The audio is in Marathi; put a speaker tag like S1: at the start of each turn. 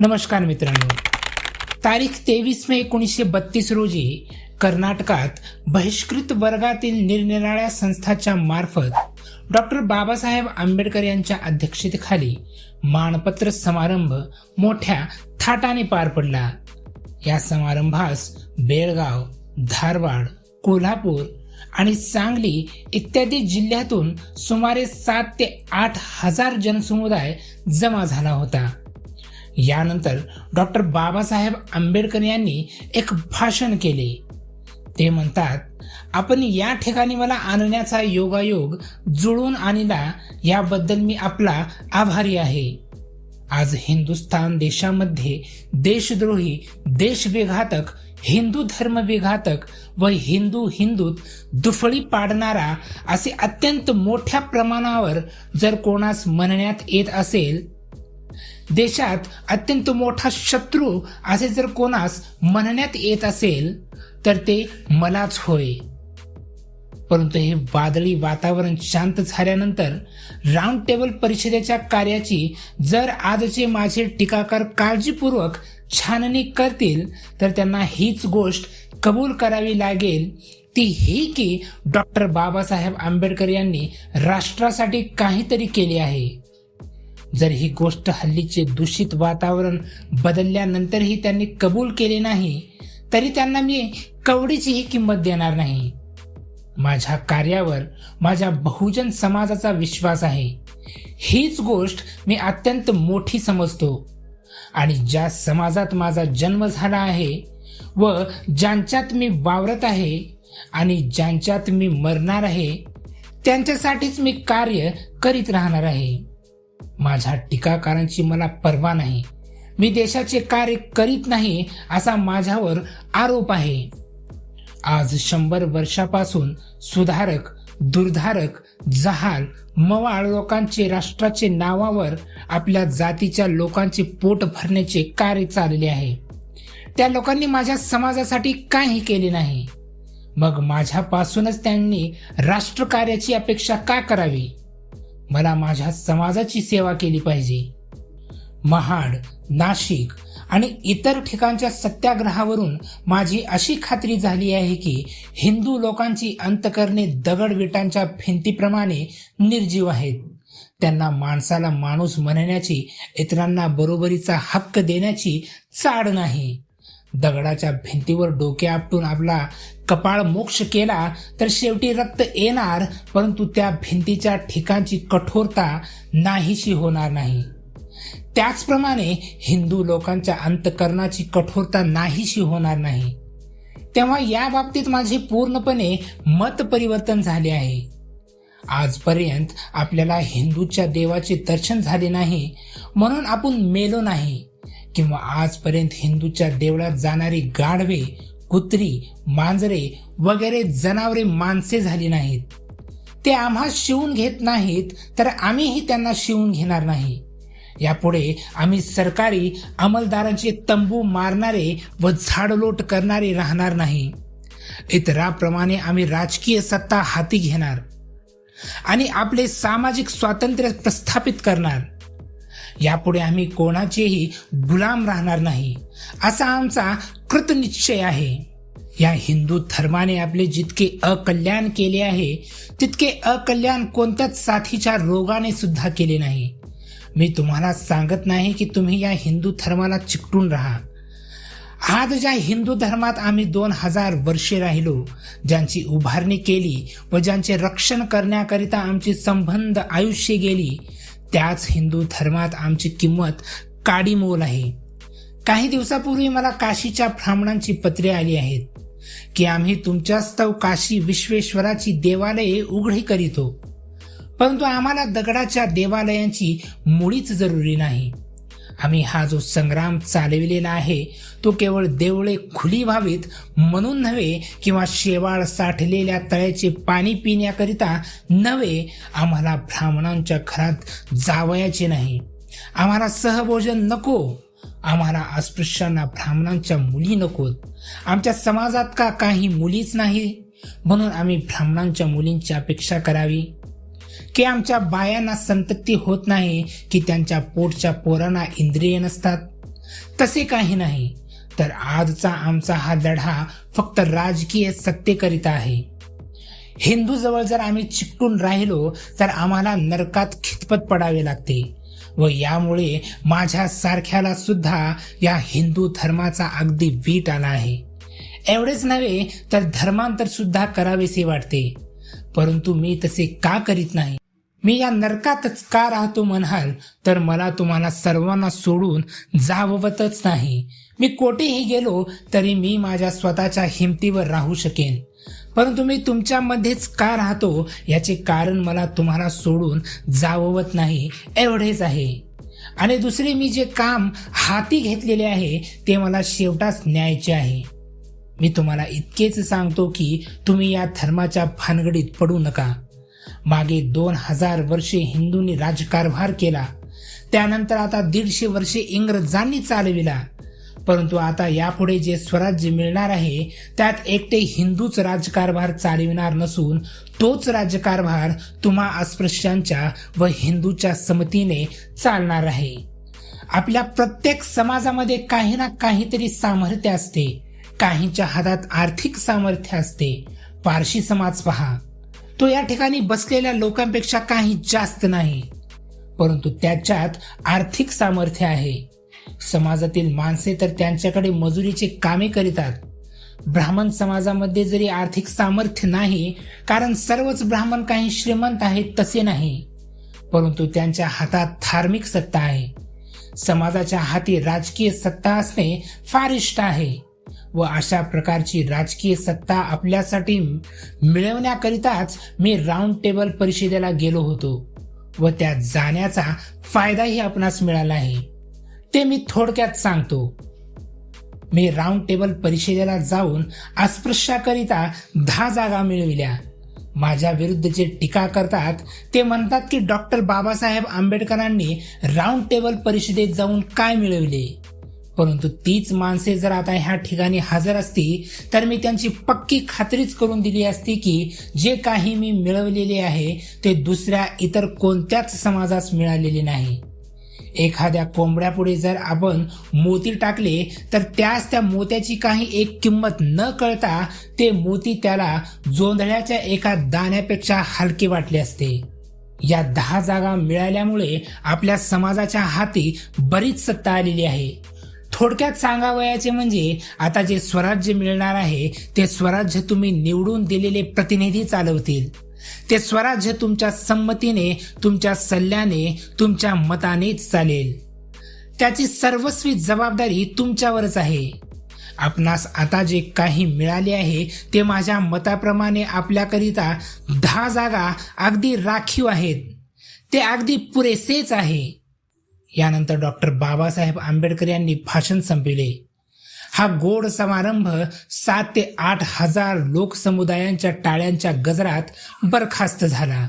S1: नमस्कार मित्रांनो. तारीख तेवीस मे एकोणीसशे बत्तीस रोजी कर्नाटकात बहिष्कृत वर्गातील निरनिराळ्या संस्थाच्या मार्फत डॉक्टर बाबासाहेब आंबेडकर यांच्या अध्यक्षतेखाली मानपत्र समारंभ मोठ्या थाटाने पार पडला. या समारंभास बेळगाव धारवाड कोल्हापूर आणि सांगली इत्यादी जिल्ह्यातून सुमारे सात ते आठ हजार जनसमुदाय जमा झाला होता. यानंतर डॉक्टर बाबासाहेब आंबेडकर यांनी एक भाषण केले. ते म्हणतात आपण या ठिकाणी मला आणण्याचा योगायोग जुळून आणला याबद्दल मी आपला आभारी आहे. आज हिंदुस्थान देशामध्ये देशद्रोही देशविघातक हिंदू धर्मविघातक व हिंदू हिंदूत दुफळी पाडणारा असे अत्यंत मोठ्या प्रमाणावर जर कोणास म्हणण्यात येत असेल देशात अत्यंत मोठा शत्रू असे जर कोणास म्हणण्यात येत असेल तर ते मलाच होय. परंतु हे वादळी वातावरण शांत झाल्यानंतर राऊंड टेबल परिषदेच्या कार्याची जर आजचे माझे टीकाकार काळजीपूर्वक छाननी करतील तर त्यांना हीच गोष्ट कबूल करावी लागेल. ती ही की डॉक्टर बाबासाहेब आंबेडकर यांनी राष्ट्रासाठी काहीतरी केले आहे. जर ही गोष्ट हल्लीचे दूषित वातावरण बदलल्यानंतरही त्यांनी कबूल केले नाही तरी त्यांना मी कवडीचीही किंमत देणार नाही. माझ्या कार्यावर माझ्या बहुजन समाजाचा विश्वास आहे. हीच गोष्ट मी अत्यंत मोठी समजतो. आणि ज्या समाजात माझा जन्म झाला आहे व ज्यांच्यात मी वावरत आहे आणि ज्यांच्यात मी मरणार आहे त्यांच्यासाठीच मी कार्य करीत राहणार आहे. माझ्या टीकाकारांची मला पर्वा नाही. मी देशाचे कार्य करीत नाही असा माझ्यावर आरोप आहे. आज शंभर वर्षापासून सुधारक दुर्धारक जहाल मवाळ लोकांचे राष्ट्राचे नावावर आपल्या जातीच्या लोकांचे पोट भरण्याचे कार्य चालले आहे. त्या लोकांनी माझ्या समाजासाठी काही केले नाही. मग माझ्यापासूनच त्यांनी राष्ट्रकार्याची अपेक्षा का करावी? मला माझ्या समाजाची सेवा केली पाहिजे. महाड नाशिक आणि इतर ठिकाणच्या सत्याग्रहावरून माझी अशी खात्री झाली आहे की हिंदू लोकांची अंतकरणे दगडविटांच्या भिंतीप्रमाणे निर्जीव आहेत. त्यांना माणसाला माणूस म्हणण्याची इतरांना बरोबरीचा हक्क देण्याची चाड नाही. दगडाच्या भिंतीवर डोके आपटून आपला कपाळ मोक्ष केला तर शेवटी रक्त येणार परंतु त्या भिंतीच्या ठिकाणची कठोरता नाहीशी होणार नाही. त्याचप्रमाणे हिंदू लोकांच्या अंतकरणाची कठोरता नाहीशी होणार नाही. तेव्हा या बाबतीत माझे पूर्णपणे मत परिवर्तन झाले आहे. आजपर्यंत आपल्याला हिंदूच्या देवाचे दर्शन झाले नाही म्हणून आपण मेलो नाही. किंवा आजपर्यंत हिंदूच्या देवळात जाणारी गाढवे कुत्री मांजरे वगैरे जनावरे माणसे झाली नाहीत. ते आम्हा शिवून घेत नाहीत तर आम्हीही त्यांना शिवून घेणार नाही. यापुढे आम्ही सरकारी अंमलदारांचे तंबू मारणारे व झाडलोट करणारे राहणार नाही. इतराप्रमाणे आम्ही राजकीय सत्ता हाती घेणार आणि आपले सामाजिक स्वातंत्र्य प्रस्थापित करणार. यापुढे आम्ही कोणाचेही गुलाम राहणार नाही. असा आमचा कृतनिश्चय आहे. या हिंदू धर्माने आपले जितके अकल्याण केले आहे तितके अकल्याण कोणत्याच साथीच्या रोगाने सुद्धा केले नाही. मी तुम्हाला सांगत नाही की तुम्ही या हिंदू धर्माला चिकटून राहा. आज ज्या हिंदू धर्मात आम्ही दोन हजार वर्षे राहिलो ज्यांची उभारणी केली व ज्यांचे रक्षण करण्याकरिता आमची संबंध आयुष्य गेली त्याच हिंदू धर्मात आमची किंमत काडीमोल आहे. काही दिवसापूर्वी मला काशीच्या ब्राह्मणांची पत्रे आली आहेत की आम्ही तुमच्यास्तव काशी विश्वेश्वराची देवालये उघडी करीतो. परंतु आम्हाला दगडाच्या देवालयांची मुळीच जरुरी नाही. आम्ही हा जो संग्राम चालविलेला आहे तो केवळ देवळे खुली व्हावीत म्हणून नव्हे किंवा शेवाळ साठलेल्या तळ्याचे पाणी पिण्याकरिता नव्हे आम्हाला ब्राह्मणांच्या घरात जावयाचे नाही. आम्हाला सहभोजन नको. आम्हाला अस्पृश्यांना ब्राह्मणांच्या मुली नकोत आमच्या समाजात का काही मुलीच नाही? म्हणून आम्ही ब्राह्मणांच्या मुलींची अपेक्षा करावी. की आमच्या बायांना संतती होत नाही की त्यांच्या पोटच्या पोरांना इंद्रिय नसतात? तसे काही नाही. तर आजचा आमचा हा लढा फक्त राजकीय सत्तेकरिता आहे. हिंदू जवळ जर आम्ही चिकटून राहिलो तर आम्हाला नरकात खितपत पडावे लागते. व यामुळे माझ्या सारख्याला सुद्धा या हिंदू धर्माचा अगदी वीट आला आहे. एवढेच नव्हे तर धर्मांतर सुद्धा करावेसे वाटते. परंतु मी तसे का करीत नाही? मी या नरकातच का राहतो म्हणाल? तर मला तुम्हाला सर्वांना सोडून जाववतच नाही. मी कोठेही गेलो तरी मी माझ्या स्वतःच्या हिमतीवर राहू शकेन. परंतु मी तुमच्यामध्येच का राहतो याचे कारण मला तुम्हाला सोडून जाववत नाही एवढेच आहे. आणि दुसरे मी जे काम हाती घेतलेले आहे ते मला शेवटाच न्यायचे आहे. मी तुम्हाला इतकेच सांगतो की तुम्ही या धर्माच्या भानगडीत पडू नका. मागे दोन हजार वर्षे हिंदूंनी राजकारभार केला. त्यानंतर आता दीडशे वर्षे इंग्रजांनी चालविला. परंतु आता यापुढे जे स्वराज्य मिळणार आहे त्यात एकटे हिंदूच राजकारभार चालविणार नसून तोच राजकारभार तुम्हा अस्पृश्यांच्या व हिंदूच्या समतीने चालणार आहे. आपल्या प्रत्येक समाजामध्ये काही ना काहीतरी सामर्थ्य असते. काहींच्या हातात आर्थिक सामर्थ्य असते. पारशी समाज पहा. तो या ठिकाणी बसलेल्या लोकांपेक्षा काही जास्त नाही. परंतु त्याच्यात आर्थिक सामर्थ्य आहे. समाजातील माणसे तर त्यांच्याकडे मजुरीचे कामे करीतात. ब्राह्मण समाजामध्ये जरी आर्थिक सामर्थ्य नाही कारण सर्वच ब्राह्मण काही श्रीमंत आहेत तसे नाही. परंतु त्यांच्या हातात धार्मिक सत्ता आहे. समाजाच्या हाती राजकीय सत्ता असणे फार इष्ट आहे. व अशा प्रकारची राजकीय सत्ता आपल्यासाठी मिळवण्याकरिताच मी राऊंड टेबल परिषदेला गेलो होतो व त्या जाण्याचा फायदाही आपणास मिळाला आहे. ते मी थोडक्यात सांगतो. मी राऊंड टेबल परिषदेला जाऊन अस्पृश्याकरिता दहा जागा मिळविल्या. माझ्या विरुद्ध जे टीका करतात ते म्हणतात की डॉक्टर बाबासाहेब आंबेडकरांनी राऊंड टेबल परिषदेत जाऊन काय मिळविले? परंतु तीच माणसे जर आता ह्या ठिकाणी हजर असती तर मी त्यांची पक्की खात्रीच करून दिली असती की जे काही मी मिळवलेले आहे ते दुसऱ्या इतर कोणत्याच समाजास मिळालेले नाही. एखाद्या कोंबड्यापुढे जर आपण मोती टाकले तर त्यास त्या मोत्याची काही एक किंमत न कळता ते मोती त्याला जोंधळ्याच्या एका दाण्यापेक्षा हलके वाटले असते. या दहा जागा मिळाल्यामुळे आपल्या समाजाच्या हाती बरीच सत्ता आलेली आहे. थोडक्यात सांगावयाचे म्हणजे आता जे स्वराज्य मिळणार आहे ते स्वराज्य तुम्ही निवडून दिलेले प्रतिनिधी चालवतील. ते स्वराज्य तुमच्या संमतीने तुमच्या सल्ल्याने तुमच्या मतानेच चालेल. त्याची सर्वस्वी जबाबदारी तुमच्यावरच आहे. आपणास आता जे काही मिळाले आहे ते माझ्या मताप्रमाणे आपल्याकरिता दहा जागा अगदी राखीव आहेत. ते अगदी पुरेसेच आहे. यानंतर डॉक्टर बाबासाहेब आंबेडकर यांनी भाषण संपविले. हा गोड समारंभ सात ते आठ हजार लोकसमुदायांच्या टाळ्यांच्या गजरात बरखास्त झाला.